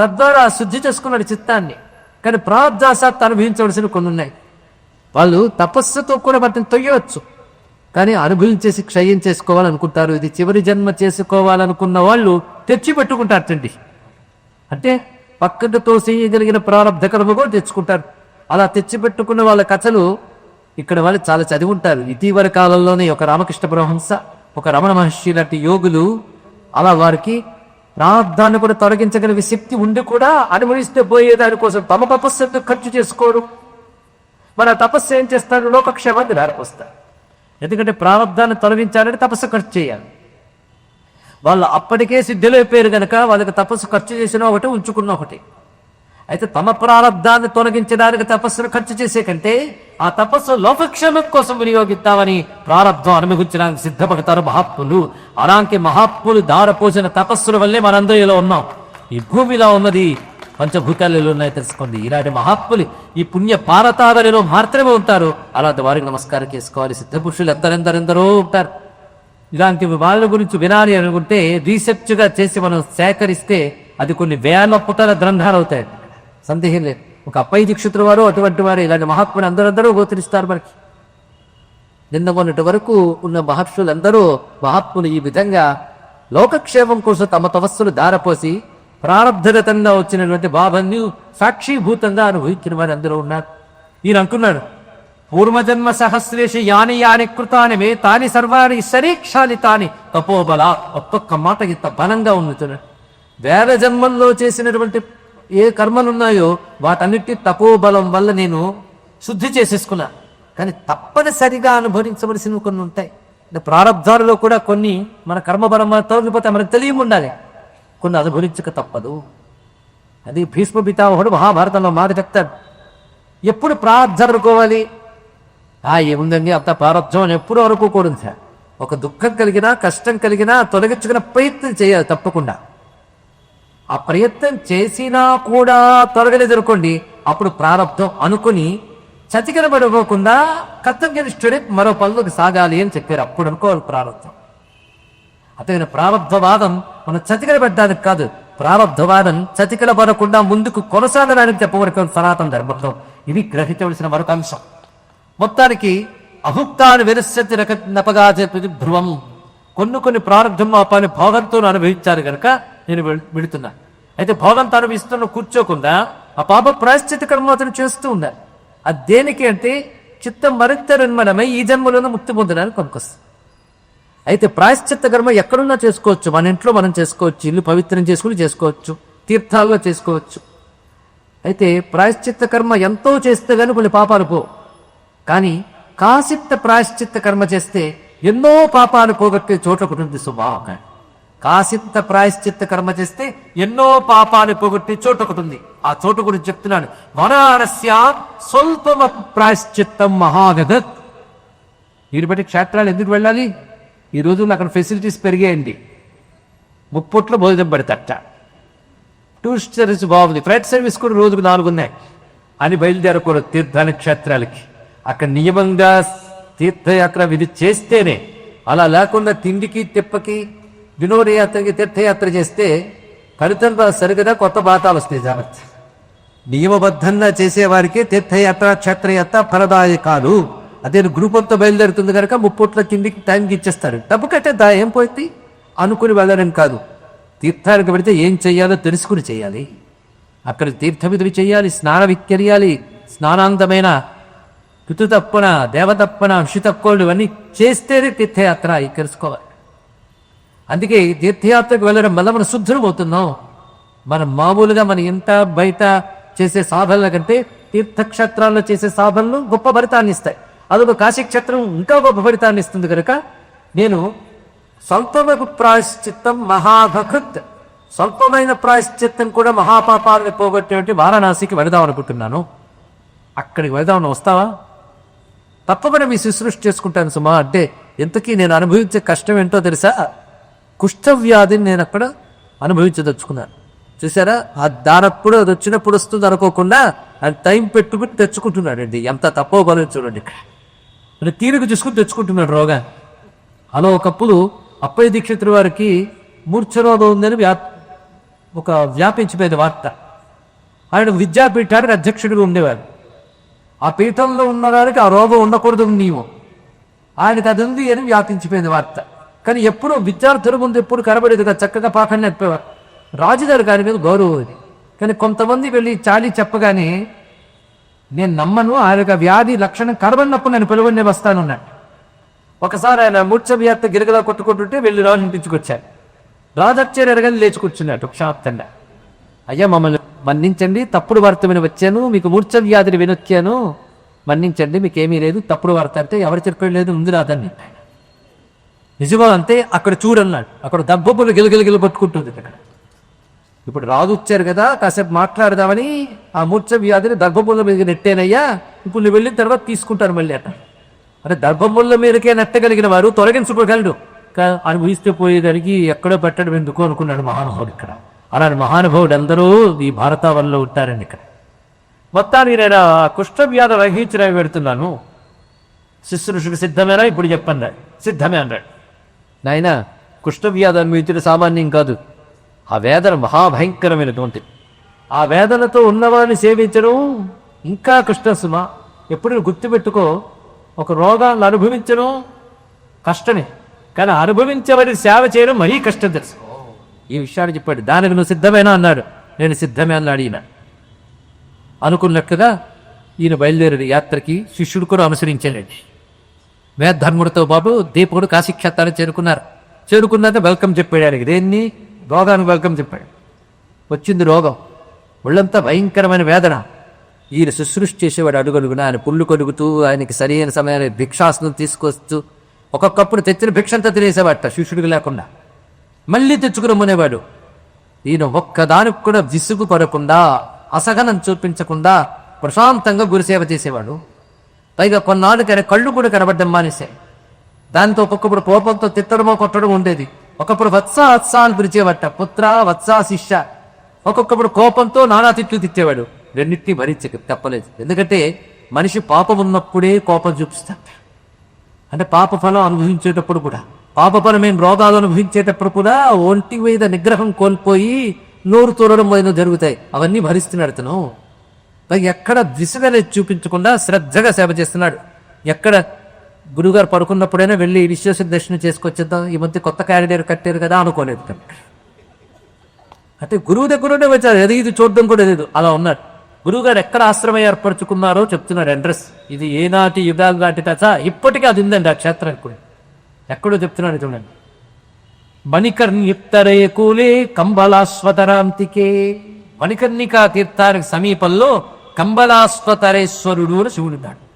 తద్వారా శుద్ధి చేసుకున్నాడు చిత్తాన్ని. కానీ ప్రార్థాసాత్ అనుభవించవలసిన కొన్ని ఉన్నాయి వాళ్ళు తపస్సుతో కూడా వాటిని తొయ్యవచ్చు. కానీ అనుభవించేసి క్షయం చేసుకోవాలనుకుంటారు. ఇది చివరి జన్మ చేసుకోవాలనుకున్న వాళ్ళు తెచ్చి తండ్రి అంటే పక్కటితో చేయగలిగిన ప్రారంభ కర్మ కూడా తెచ్చుకుంటారు. అలా తెచ్చిపెట్టుకున్న వాళ్ళ కథలు ఇక్కడ వాళ్ళు చాలా చదివి ఉంటారు. ఇటీవల కాలంలోనే ఒక రామకృష్ణ బ్రహ్మంస ఒక రమణ మహర్షి లాంటి యోగులు అలా వారికి ప్రార్థాన్ని కూడా తొలగించగలిగే శక్తి ఉండి కూడా అనుభవిస్తే పోయే దానికోసం తమ తపస్సు ఎందుకు ఖర్చు చేసుకోరు. మన తపస్సు ఏం చేస్తారు? లోకక్షేమాన్ని దారిపోస్తారు ఎందుకంటే ప్రారంధాన్ని తొలగించాలంటే తపస్సు ఖర్చు చేయాలి. వాళ్ళు అప్పటికే సిద్ధిలో అయిపోయారు కనుక వాళ్ళకి తపస్సు ఖర్చు చేసిన ఒకటి ఉంచుకున్న ఒకటి. అయితే తమ ప్రారంధాన్ని తొలగించడానికి తపస్సును ఖర్చు చేసే కంటే ఆ తపస్సు లోపక్షేమం కోసం వినియోగిద్దామని ప్రారంధం అనుభవించడానికి సిద్ధపడతారు మహాత్ములు. అలాంటి మహాత్ములు దారపోసిన తపస్సుల వల్లే మనందరూ ఇలా ఉన్నాం. ఈ భూమిలో ఉన్నది పంచభూతాలలో ఉన్నాయి తెలుసుకోండి. ఇలాంటి మహాత్ములు ఈ పుణ్య పారతాదరిలో మాత్రమే ఉంటారు. అలాంటి వారికి నమస్కారం చేసుకోవాలి. సిద్ధ పురుషులు ఎందరెందరెందరో ఉంటారు. ఇలాంటి వాళ్ళ గురించి వినాలి అనుకుంటే రీసెర్చ్గా చేసి మనం సేకరిస్తే అది కొన్ని వేల పుటల గ్రంథాలు అవుతాయి. సందేహం లేదు. ఒక అప్పయ్య దీక్షితుల వారు అటువంటి వారు ఇలాంటి మహాత్ములు అందరందరూ గోచరిస్తారు మనకి. నిన్న మొన్నటి వరకు ఉన్న మహర్షులందరూ మహాత్ములు ఈ విధంగా లోకక్షేమం కోసం తమ తపస్సులు దారపోసి ప్రారంధగతంగా వచ్చినటువంటి బాధల్ని సాక్షిభూతంగా అనుభవించిన వారు అందరూ ఉన్నారు. ఈయన అనుకున్నాడు పూర్వజన్మ సహస్రేష యాని యాని కృతాని మే తాని సర్వాని శరీక్షాని తాని తపోబల. ఒక్కొక్క మాట ఇంత బలంగా ఉన్నతున్నాడు వేల జన్మల్లో చేసినటువంటి ఏ కర్మలున్నాయో వాటన్నిటి తపోబలం వల్ల నేను శుద్ధి చేసేసుకున్నా. కానీ తప్పనిసరిగా అనుభవించవలసినవి కొన్ని ఉంటాయి. అంటే ప్రారంధాలలో కూడా కొన్ని మన కర్మబలం తొలగిపోతే మనకు తెలియ ఉండాలి కొన్ని అనుభవించక తప్పదు. అది భీష్మ పితామహుడు మహాభారతంలో మాట చెప్తాడు. ఎప్పుడు ప్రార్థన అనుకోవాలి? ఆ ఏముందండి అంత ప్రారంభం అని ఎప్పుడు అనుకోకూడదు. సార్ ఒక దుఃఖం కలిగినా కష్టం కలిగినా తొలగించుకునే ప్రయత్నం చేయాలి తప్పకుండా. ఆ ప్రయత్నం చేసినా కూడా తొలగలేదు అనుకోండి అప్పుడు ప్రారంభం అనుకుని చతికిన పడిపోకుండా కర్తవ్యనిష్ఠుడే మరో పనులకు సాగాలి అని చెప్పారు. అప్పుడు అనుకోవాలి ప్రారంభం. అతని ప్రారంధవాదం మనం చతికిల కాదు ప్రారంధవాదం చతికిల పడకుండా ముందుకు కొనసాగడానికి చెప్పవరకు సనాతన ధర్మంలో ఇది గ్రహించవలసిన మరొక అంశం. మొత్తానికి అభుక్తాన్ని విరస్యతి రక నపగా చెప్పి ధ్రువం. కొన్ని కొన్ని ప్రారంభం మా పని భోగంతో అనుభవించారు కనుక నేను వెళ్- వెళుతున్నా అయితే భోగంతో అనుభవిస్తున్న కూర్చోకుండా ఆ పాప ప్రాశ్చిత కర్మ అతను చేస్తూ ఉన్నారు. అది దేనికి అంటే చిత్తం మరింత నిర్మలమై ఈ జన్మలోనే ముక్తి పొందడానికి కొనుకొస్తుంది అయితే ప్రాయశ్చిత్త కర్మ ఎక్కడున్నా చేసుకోవచ్చు. మన ఇంట్లో మనం చేసుకోవచ్చు. ఇల్లు పవిత్రం చేసుకుని చేసుకోవచ్చు. తీర్థాలుగా చేసుకోవచ్చు. అయితే ప్రాయశ్చిత్త కర్మ ఎంతో చేస్తే కానీ కొన్ని పాపాలు పో కానీ కాసిత్త ప్రాయశ్చిత్త కర్మ చేస్తే ఎన్నో పాపాలు పోగొట్టే చోట ఒకటి ఉంది కాసింత ప్రాయశ్చిత్త కర్మ చేస్తే ఎన్నో పాపాలు పోగొట్టే చోట ఒకటి ఉంది. ఆ చోటు గురించి చెప్తున్నాను. వనారస్య స్వల్పమ ప్రాయశ్చిత్తం మహాగదత్ వీరు బట్టి క్షేత్రాలు ఎందుకు వెళ్ళాలి? ఈ రోజుల్లో అక్కడ ఫెసిలిటీస్ పెరిగాయండి. ముప్పొట్లో భోజనం పెడతట టూరిస్ట్ సర్వీస్ బాగుంది. ఫ్లైట్ సర్వీస్ కూడా రోజుకు నాలుగు ఉన్నాయి. అని బయలుదేరకూడదు తీర్థాని క్షేత్రాలకి. అక్కడ నియమంగా తీర్థయాత్ర విధి చేస్తేనే అలా లేకుండా తిండికి తిప్పకి వినోదయాత్రకి తీర్థయాత్ర చేస్తే ఫలితం సరిగదా కొత్త బాతాలు వస్తాయి జాగ్రత్త. నియమబద్ధంగా చేసేవారికి తీర్థయాత్ర క్షేత్రయాత్ర ఫలదాయకాలు. అదే గ్రూప్ అంతా బయలుదేరుతుంది కనుక ముప్పొట్ల కిందికి టైంకి ఇచ్చేస్తారు. డబ్బు కట్టే దా ఏం పోయింది. అనుకుని వెళ్ళడం కాదు. తీర్థానికి పెడితే ఏం చెయ్యాలో తెలుసుకుని చేయాలి. అక్కడ తీర్థవిధులు చేయాలి స్నాన విక్కెరియాలి స్నానాంతమైన పితు తప్పున దేవ తప్పున ఇవన్నీ చేస్తేనే తీర్థయాత్ర తెలుసుకోవాలి అందుకే తీర్థయాత్రకు వెళ్ళడం వల్ల మనం శుద్ధులు అవుతున్నాం. మనం మామూలుగా మన ఇంత బయట చేసే సాధనల కంటే తీర్థక్షేత్రాల్లో చేసే సాధనలు గొప్ప ఫలితాన్ని ఇస్తాయి. అదొక కాశీక్షేత్రం ఇంకా గొప్ప ఫలితాన్ని ఇస్తుంది కనుక నేను స్వల్పమకు ప్రాయశ్చిత్తం మహాభకృత్. స్వల్పమైన ప్రాయశ్చిత్తం కూడా మహాపాపాలను పోగొట్టేటువంటి వారణాసికి వెళదాం అనుకుంటున్నాను. అక్కడికి వెళదామని వస్తావా? తప్పకుండా మీ శుశ్రూష చేసుకుంటాను సుమా. అంటే ఎంతకీ నేను అనుభవించే కష్టం ఏంటో తెలుసా? కుష్ఠవ్యాధిని నేను అక్కడ అనుభవించదలుచుకున్నాను. చూసారా ఆ దానప్పుడు అది వచ్చినప్పుడు వస్తుంది అనుకోకుండా అది టైం పెట్టుకుని తెచ్చుకుంటున్నాడండి ఎంత తప్పో చూడండి ఇక్కడ. మరి తీరుకు చూసుకుని తెచ్చుకుంటున్నాడు రోగా. అలా ఒకప్పుడు అప్పయ్య దీక్షితుల వారికి మూర్ఛరోగం ఉందని వ్యా ఒక వ్యాపించిపోయేది వార్త. ఆయన విద్యాపీఠానికి అధ్యక్షుడిగా ఉండేవారు. ఆ పీఠంలో ఉన్నదానికి ఆ రోగం ఉండకూడదు నీవు. ఆయనకు అది ఉంది అని వ్యాపించిపోయింది వార్త. కానీ ఎప్పుడూ విద్యార్థుల ముందు ఎప్పుడు కనబడేది కదా. చక్కగా పాఠాన్ని నేర్పేవారు. రాజుగారు గారి మీద గౌరవం అది కానీ కొంతమంది వెళ్ళి చాలి చెప్పగానే నేను నమ్మను ఆ యొక్క వ్యాధి లక్షణం కనబడినప్పుడు నేను పిలువనే వస్తానున్నాడు ఒకసారి ఆయన మూర్ఛ వ్యాప్త గిరగలా కొట్టుకుంటుంటే వెళ్ళి రాజు ఇంటించుకొచ్చారు రాజు వచ్చారు ఎరగని లేచి కూర్చున్నాడు క్షాప్తంగా అయ్యా మమ్మల్ని మన్నించండి తప్పుడు వార్త విని వచ్చాను మీకు మూర్ఛ వ్యాధిని వినొచ్చాను. మన్నించండి మీకేమీ లేదు తప్పుడు వార్త అంటే ఎవరు చెప్పడం లేదు ఉంది రాదని నిజమా అంటే అక్కడ చూడన్నాడు. అక్కడ దబ్బపులు గిలగిలగిల పట్టుకుంటుంది ఇక్కడ ఇప్పుడు రాజు వచ్చారు కదా కాసేపు మాట్లాడదామని ఆ మూర్ఛ వ్యాధిని దర్భముల మీద నెట్టేనయ్యా ఇప్పుడు నువ్వు వెళ్ళిన తర్వాత తీసుకుంటాను మళ్ళీ అట. అంటే దర్భముల మీదకే నెట్టగలిగిన వారు తొలగించుకోగలడు అనుభవిస్తే పోయేదానికి ఎక్కడో పెట్టడం ఎందుకు అనుకున్నాడు మహానుభావుడు ఇక్కడ. అలాంటి మహానుభావుడు అందరూ ఈ భారతావనంలో ఉంటారండి ఇక్కడ. మొత్తానికి నేను ఆ కుష్ఠవ్యాధి రహించడానికి పెడుతున్నాను శుశ్రూషకు సిద్ధమేనా? ఇప్పుడు చెప్పండి. సిద్ధమే అన్నాడు. నాయన కుష్ఠవ్యాధి అనుభవించడం సామాన్యం కాదు. ఆ వేదన మహాభయంకరమైనటువంటిది. ఆ వేదనతో ఉన్నవారిని సేవించడం ఇంకా కృష్ణ సుమ. ఎప్పుడు గుర్తుపెట్టుకో ఒక రోగాన్ని అనుభవించడం కష్టమే. కానీ అనుభవించబడి సేవ చేయడం మరీ కష్టం తెలుసు. ఈ విషయాన్ని చెప్పాడు. దానికి నువ్వు సిద్ధమేనా అన్నాడు. నేను సిద్ధమే అన్నాడు ఈయన. అనుకున్నట్టుగా ఈయన బయలుదేరాడు యాత్రకి శిష్యుడు కూడా అనుసరించాడండి వేదధర్ముడితో బాబు దీపకుడు కాశీక్షేత్రాన్ని చేరుకున్నారు. చేరుకున్నాక వెల్కమ్ చెప్పాడు ఆయనకి. దేన్ని? రోగానికి వెల్కమ్ చెప్పాడు. వచ్చింది రోగం. ఒళ్ళంతా భయంకరమైన వేదన. ఈయన శుశ్రూష చేసేవాడు అడుగడుగున ఆయన పుల్లు కొడుగుతూ ఆయనకి సరైన సమయానికి భిక్షాసనం తీసుకొస్తూ ఒక్కొక్కప్పుడు తెచ్చిన భిక్షంతా తినేసేవాట శిష్యుడికి లేకుండా. మళ్ళీ తెచ్చుకురమ్మనేవాడు ఈయన ఒక్కదానికి కూడా విసుగు పడకుండా అసహనం చూపించకుండా ప్రశాంతంగా గురుసేవ చేసేవాడు. పైగా కొన్నాళ్ళకి ఆయన కళ్ళు కూడా కనబడ్డం మానేశాయి దాంతో ఒక్కొక్కప్పుడు కోపంతో తిట్టడమో కొట్టడం ఉండేది. ఒకప్పుడు వత్స వత్స అని పిలిచేవట పుత్ర వత్స శిష్య. ఒక్కొక్కప్పుడు కోపంతో నానా తిట్లు తిట్టేవాడు. రెండింటినీ భరించక తప్పలేదు. ఎందుకంటే మనిషి పాపం ఉన్నప్పుడే కోపం చూపిస్తాడు. అంటే పాప ఫలం అనుభవించేటప్పుడు కూడా. పాపపరమైన రోగాలు అనుభవించేటప్పుడు కూడా ఒంటి మీద నిగ్రహం కోల్పోయి నోరు తోరడం మొదలు జరుగుతాయి. అవన్నీ భరిస్తున్నాడు అతను. ఎక్కడ విసుగనే చూపించకుండా శ్రద్ధగా సేవ చేస్తున్నాడు. ఎక్కడ గురుగారు పడుకున్నప్పుడైనా వెళ్ళి విశ్వేశ్వర దర్శనం చేసుకొచ్చేద్దాం ఈ మధ్య కొత్త క్యారిడర్ కట్టారు కదా అనుకోలేదు అంటే గురువు దగ్గరనే వచ్చారు ఏదో ఇది చూడడం కూడా లేదు. అలా ఉన్నాడు. గురువుగారు ఎక్కడ ఆశ్రమం ఏర్పరచుకున్నారో చెప్తున్నారు అడ్రస్. ఇది ఏనాటి యుగాలు నాటి కథ. ఇప్పటికీ అది ఉందండి ఆ క్షేత్రానికి కూడా. ఎక్కడో చెప్తున్నాడు చూడండి. మణికర్ణియుక్తరే కూలే కంబలాశ్వతరాంతికే మణికర్ణికా తీర్థానికి సమీపంలో కంబలాశ్వతరేశ్వరుడు అని శివుడున్నాడు